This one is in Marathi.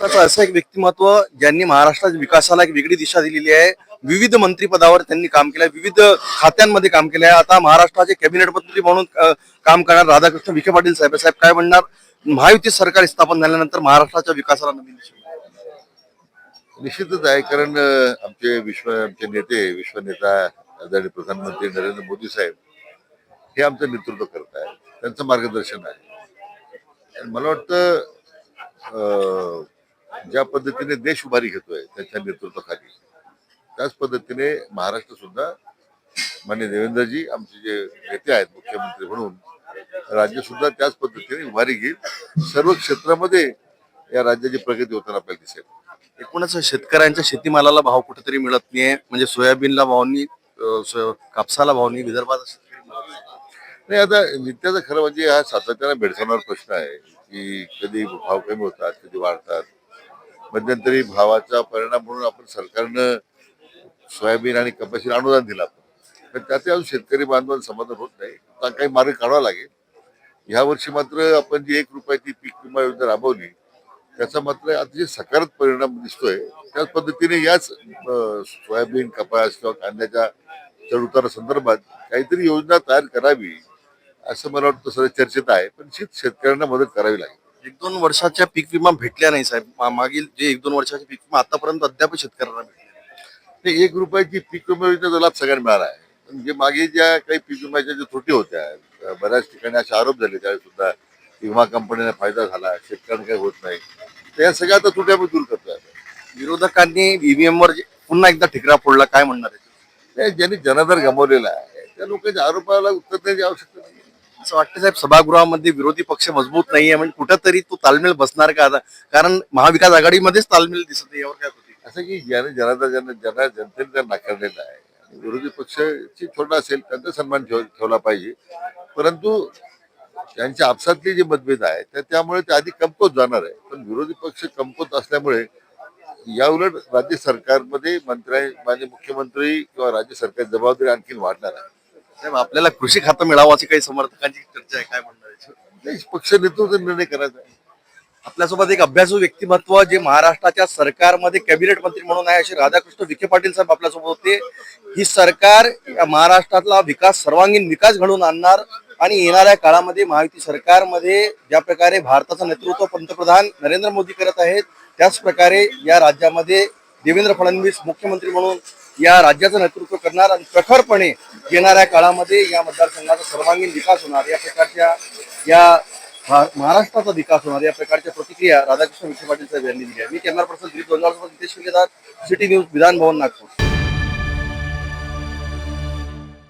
महाराष्ट्राचं असं एक व्यक्तिमत्व ज्यांनी महाराष्ट्राच्या विकासाला एक वेगळी दिशा दिलेली आहे. विविध मंत्रीपदावर त्यांनी काम केलं विविध खात्यांमध्ये काम केलं आहे. आता महाराष्ट्राचे कॅबिनेट मंत्री म्हणून काम करणार राधाकृष्ण विखे पाटील साहेब. साहेब काय म्हणणार? महायुती सरकार स्थापन झाल्यानंतर महाराष्ट्राच्या विकासाला नवीन दिशा निश्चितच आहे कारण आमचे विश्व आमचे नेते विश्व नेता आदरणीय प्रधानमंत्री नरेंद्र मोदी साहेब हे आमचं नेतृत्व करत आहेत. त्यांचं मार्गदर्शन आहे. मला वाटतं ज्या पद्धतीने देश उभारी घेतोय त्यांच्या नेतृत्वाखाली. त्याच पद्धतीने महाराष्ट्र सुद्धा मान्य देवेंद्रजी आमचे जे नेते आहेत मुख्यमंत्री म्हणून राज्य सुद्धा त्याच पद्धतीने उभारी घेईल. सर्व क्षेत्रामध्ये या राज्याची प्रगती होताना आपल्याला दिसेल. एकूणच शेतकऱ्यांच्या शेतीमालाला भाव कुठेतरी मिळत नाहीये. म्हणजे सोयाबीनला भाव नाही अ, सोया- कापसाला भाव नाही. विदर्भात नाही आता नित्याचं खरं म्हणजे हा सातत्याने भेडसावणारा प्रश्न आहे की कधी भाव कमी होतात कधी वाढतात. मध्यंतरी भावाचा परिणाम म्हणून आपण सरकारनं सोयाबीन आणि कपाशीला अनुदान दिलं आपण. पण त्यात अजून शेतकरी बांधवांना समाधान होत नाही. आता काही मार्ग काढावा लागेल. ह्या वर्षी मात्र आपण जी एक रुपयाची पीक विमा योजना राबवली त्याचा मात्र अतिशय सकारात्मक परिणाम दिसतोय. त्याच पद्धतीने याच सोयाबीन कपास किंवा कांद्याच्या चढउतारा संदर्भात काहीतरी योजना तयार करावी असं मला वाटतं सगळं चर्चेत आहे. पण शेत शेतकऱ्यांना मदत करावी लागेल. एक दोन वर्षाच्या पीक विमा भेटल्या नाही साहेब. मा- मागील जे एक दोन वर्षाचे पीक विमा आतापर्यंत अद्याप शेतकऱ्यांना भेटले नाही. ते एक रुपयाची पीक विमा योजनेचा लाभ सगळ्यांना मिळाला आहे. पण जे मागे ज्या काही पीक विम्याच्या ज्या त्रुटी होत्या अं, बऱ्याच ठिकाणी असे आरोप झाले त्यावेळी सुद्धा विमा कंपनीला फायदा झाला शेतकऱ्यांना काही होत नाही. तर या सगळ्या आता त्रुटी आम्ही दूर करतोय. विरोधकांनी ईव्हीएम वर जे- पुन्हा एकदा ठिकरा फोडला काय म्हणणार आहे? ज्यांनी जनाधार गमावलेला आहे त्या लोकांच्या आरोपाला उत्तर देण्याची आवश्यकता नाही. असं वाटतं साहेब सभागृहामध्ये विरोधी पक्ष मजबूत नाहीये म्हणजे कुठंतरी तो तालमेल बसणार का? आता कारण महाविकास आघाडीमध्येच तालमेल दिसत नाही यावर काय होती असं की ज्याने जनता ज्यांना ज्यांना जनतेने नाकारलेला आहे आणि विरोधी पक्षाची छोटा असेल त्यांचा सन्मान ठेव ठेवला पाहिजे. परंतु त्यांच्या आपसातले जे मतभेद आहेत तर त्यामुळे ते आधी कमकोत जाणार आहे. पण विरोधी पक्ष कमकोत असल्यामुळे या उलट राज्य सरकारमध्ये मंत्र्या माझे मुख्यमंत्री किंवा राज्य सरकारची जबाबदारी आणखीन वाढणार आहे. साहेब आपल्याला कृषी खातं मिळावं अशी काही समर्थकांची चर्चा आहे काय म्हणणार पक्ष नेतृत्व निर्णय करायचा आहे. आपल्यासोबत एक अभ्यासू व्यक्तिमत्व जे महाराष्ट्राच्या सरकारमध्ये कॅबिनेट मंत्री म्हणून आहे असे राधाकृष्ण विखे पाटील साहेब आपल्यासोबत होते. ही सरकार या महाराष्ट्रातला विकास सर्वांगीण विकास घडवून आणणार आणि येणाऱ्या काळामध्ये महायुती सरकारमध्ये ज्या प्रकारे भारताचं नेतृत्व पंतप्रधान नरेंद्र मोदी करत आहेत त्याच प्रकारे या राज्यामध्ये देवेंद्र फडणवीस मुख्यमंत्री म्हणून या राज्याचं नेतृत्व करणार आणि प्रखरपणे येणाऱ्या काळामध्ये या मतदारसंघाचा सर्वांगीण विकास होणार या प्रकारच्या या महाराष्ट्राचा विकास होणार या प्रकारच्या प्रतिक्रिया राधाकृष्ण विखे पाटील साहेब यांनी दिल्या मी कॅमेरा पर्सन दिलीप दोंडाळसोबत नितेश सिटी न्यूज विधान भवन नागपूर.